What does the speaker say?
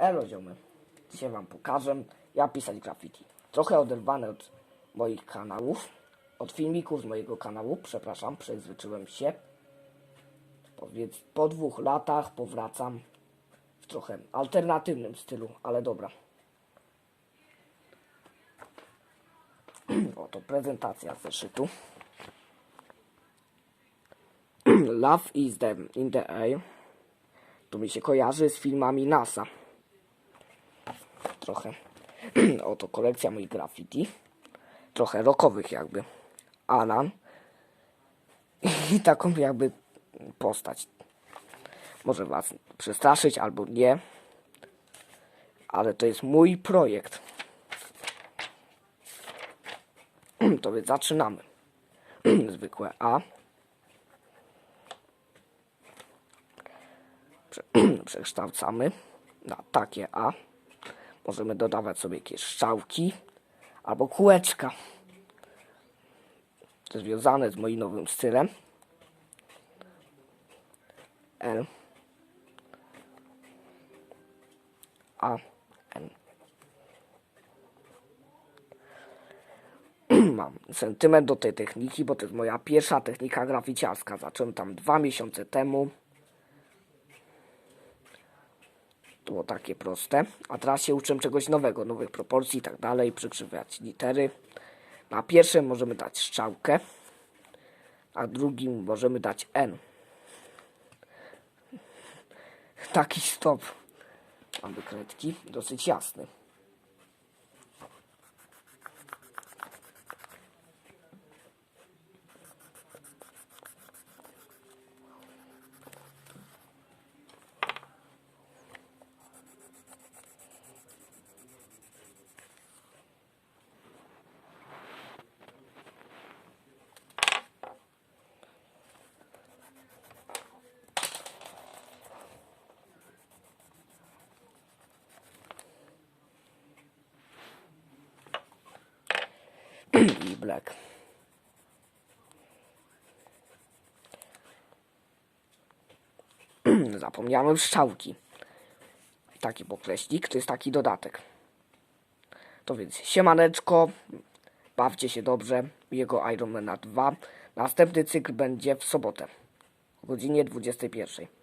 Elo ziomy. Dzisiaj wam pokażę, jak pisać graffiti. Trochę oderwane od moich kanałów, od filmików z mojego kanału, przepraszam, przezwyczyłem się. Więc po dwóch latach powracam w trochę alternatywnym stylu, ale dobra. Oto prezentacja zeszytu. Love is the, in the air. To mi się kojarzy z filmami NASA. Trochę. Oto kolekcja moich graffiti. Trochę rockowych jakby. Alan. I taką jakby postać. Może was przestraszyć albo nie. Ale to jest mój projekt. To więc zaczynamy. Zwykłe A. Prze przekształcamy na takie A. Możemy dodawać sobie jakieś strzałki albo kółeczka. Związane z moim nowym stylem. L A N Mam sentyment do tej techniki, bo to jest moja pierwsza technika graficiarska. Zacząłem tam dwa miesiące temu. Było takie proste. A teraz się uczę czegoś nowego, nowych proporcji i tak dalej, przykrzywiać litery. Na pierwszym możemy dać strzałkę, a drugim możemy dać N. Taki stop. Mamy kredki, dosyć jasny. i black. Zapomniałem strzałki. Taki pokreślik, to jest taki dodatek. To więc siemaneczko, bawcie się dobrze, jego Ironmana 2. Następny cykl będzie w sobotę o godzinie 21.